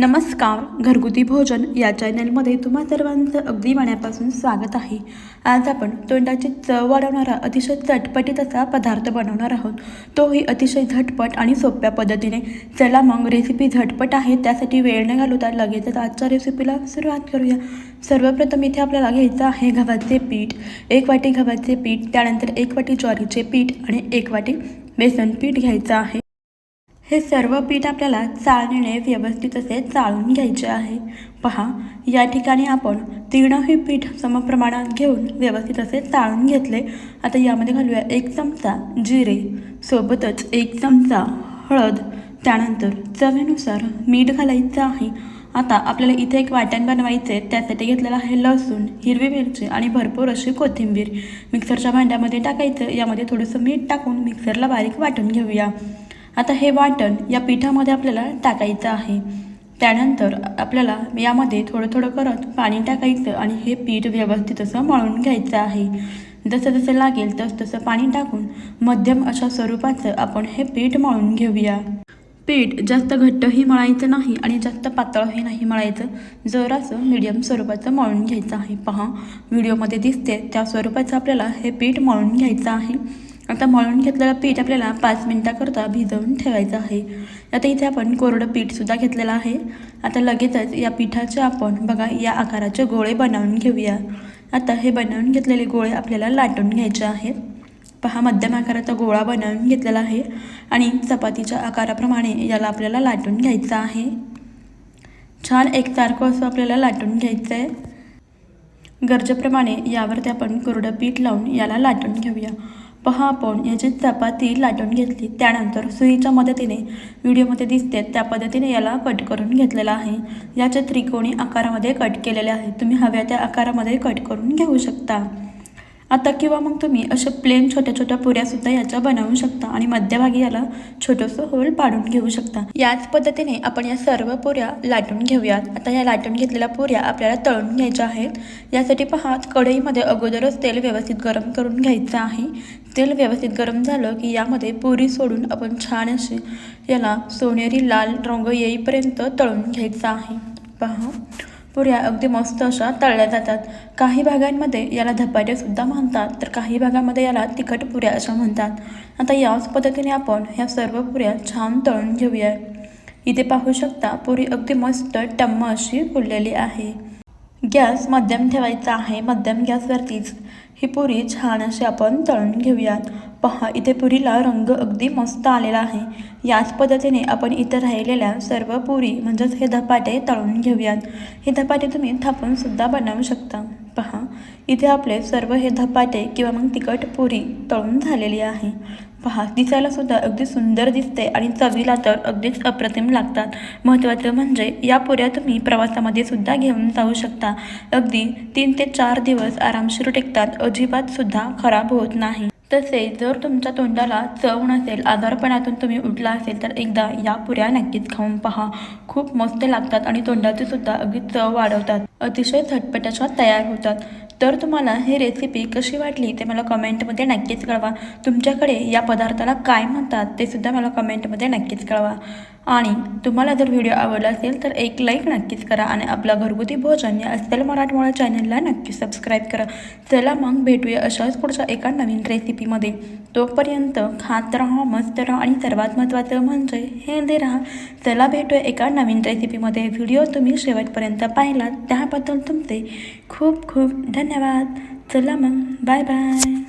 नमस्कार घरगुती भोजन या चॅनलमध्ये तुम्हा सर्वांचं अगदी मनापासून स्वागत आहे. आज आपण तोंडाची चव वाढवणारा अतिशय चटपटीत असा पदार्थ बनवणार आहोत. तोही अतिशय झटपट आणि सोप्या पद्धतीने. चला मग रेसिपी झटपट आहे त्यासाठी वेळ न घालवता लगेचच आजच्या रेसिपीला सुरुवात करूया. सर्वप्रथम इथे आपल्याला घ्यायचं आहे गव्हाचे पीठ. एक वाटी गव्हाचे पीठ त्यानंतर एक वाटी ज्वारीचे पीठ आणि एक वाटी बेसन पीठ घ्यायचं आहे. हे सर्व पीठ आपल्याला चाळणीने व्यवस्थित असे चाळून घ्यायचे आहे. पहा या ठिकाणी आपण तीनही पीठ समप्रमाणात घेऊन व्यवस्थित असे चाळून घेतले. आता यामध्ये घालूया एक चमचा जिरे सोबतच एक चमचा हळद त्यानंतर चवीनुसार मीठ घालायचं आहे. आता आपल्याला इथे एक वाटण बनवायचे त्यासाठी घेतलेलं आहे लसूण हिरवी मिरची आणि भरपूर अशी कोथिंबीर. मिक्सरच्या भांड्यामध्ये टाकायचं यामध्ये थोडंसं मीठ टाकून मिक्सरला बारीक वाटून घेऊया. आता हे वाटण या पिठामध्ये आपल्याला टाकायचं आहे. त्यानंतर आपल्याला यामध्ये थोडं थोडं करत पाणी टाकायचं आणि हे पीठ व्यवस्थित असं मळून घ्यायचं आहे. जसं जसं लागेल तसं तसं पाणी टाकून मध्यम अशा स्वरूपाचं आपण हे पीठ मळून घेऊया. पीठ जास्त घट्टही मळायचं नाही आणि जास्त पातळही नाही मळायचं. जरासं मीडियम स्वरूपाचं मळून घ्यायचं आहे. पहा व्हिडिओमध्ये दिसते त्या स्वरूपाचं आपल्याला हे पीठ मळून घ्यायचं आहे. आता मळून घेतलेलं पीठ आपल्याला पाच मिनटाकरता भिजवून ठेवायचं आहे. आता इथे आपण कोरडं पीठसुद्धा घेतलेलं आहे. आता लगेचच या पिठाचे आपण बघा या आकाराचे गोळे बनवून घेऊया. आता हे बनवून घेतलेले गोळे आपल्याला लाटून घ्यायचे आहेत. पहा मध्यम आकाराचा गोळा बनवून घेतलेला आहे आणि चपातीच्या आकाराप्रमाणे याला आपल्याला लाटून घ्यायचं आहे. छान एकसारखं असं आपल्याला लाटून घ्यायचं आहे. गरजेप्रमाणे यावरती आपण कोरडं पीठ लावून याला लाटून घेऊया. पहा आपण याची चपाती लाटून घेतली. त्यानंतर सुईच्या मदतीने व्हिडिओमध्ये दिसते त्या पद्धतीने याला कट करून घेतलेला आहे. याचे त्रिकोणी आकारामध्ये कट केलेले आहे. तुम्ही हव्या त्या आकारामध्ये कट करून घेऊ शकता. आता किंवा मग तुम्ही अशा प्लेन छोट्या छोट्या पुऱ्यासुद्धा याच्या बनवू शकता आणि मध्यभागी याला छोटंसं होल पाडून घेऊ शकता. याच पद्धतीने आपण या सर्व पुऱ्या लाटून घेऊयात. आता या लाटून घेतलेल्या पुऱ्या आपल्याला तळून घ्यायच्या आहेत. यासाठी पहा कढईमध्ये अगोदरच तेल व्यवस्थित गरम करून घ्यायचं आहे. तेल व्यवस्थित गरम झालं की यामध्ये पुरी सोडून आपण छान असे याला सोनेरी लाल रंग येईपर्यंत तळून घ्यायचा आहे. पहा. पुऱ्या अगदी मस्त अशा तळल्या जातात. काही भागांमध्ये याला धपाटेसुद्धा म्हणतात तर काही भागामध्ये याला तिखट पुऱ्या अशा म्हणतात. आता याच पद्धतीने आपण ह्या सर्व पुऱ्या छान तळून घेऊया. इथे पाहू शकता पुरी अगदी मस्त टम्म अशी फुललेली आहे. गॅस मध्यम ठेवायचा आहे. मध्यम गॅसवरतीच ही पुरी छान अशी आपण तळून घेऊयात. पहा इथे पुरीला रंग अगदी मस्त आलेला आहे. याच पद्धतीने आपण इथं राहिलेल्या सर्व पुरी म्हणजेच हे धपाटे तळून घेऊयात. हे धपाटे तुम्ही थापून सुद्धा बनवू शकता. पहा. इथे आपले सर्व हे धपाटे किंवा मग तिखट पुरी तळून झालेली आहे. पहा दिसायला सुद्धा अगदी सुंदर दिसते आणि चवीला तर अगदीच अप्रतिम लागतात. महत्त्वाचं म्हणजे या पुऱ्या तुम्ही प्रवासामध्ये सुद्धा घेऊन जाऊ शकता. अगदी तीन ते चार दिवस आरामशीर टेकतात अजिबात सुद्धा खराब होत नाही. तसेच जर तुमच्या तोंडाला चव नसेल आजारपणातून तुम्ही उठला असेल तर एकदा या पुऱ्या नक्कीच खाऊन पहा. खूप मस्त लागतात आणि तोंडाची सुद्धा अगदी चव वाढवतात. अतिशय झटपटाच्या तयार होतात. तर तुम्हाला ही रेसिपी कशी वाटली ते मला कमेंटमध्ये नक्कीच कळवा. तुमच्याकडे या पदार्थाला काय म्हणतात ते सुद्धा मला कमेंटमध्ये नक्कीच कळवा. आणि तुम्हाला जर व्हिडिओ आवडला असेल तर एक लाईक नक्कीच करा आणि आपला घरगुती भोजन या अस्सल मराठमोळा चॅनलला नक्की सबस्क्राईब करा. चला मग भेटूया अशाच पुढच्या एका नवीन रेसिपीमध्ये तोपर्यंत खात राहा मस्त राहा आणि सर्वात महत्त्वाचं म्हणजे हेल्दी राहा. चला भेटूया एका नवीन रेसिपीमध्ये व्हिडिओ तुम्ही शेवटपर्यंत पाहिलात त्याबद्दल तुमचे खूप खूप धन्यवाद. चला मग बाय बाय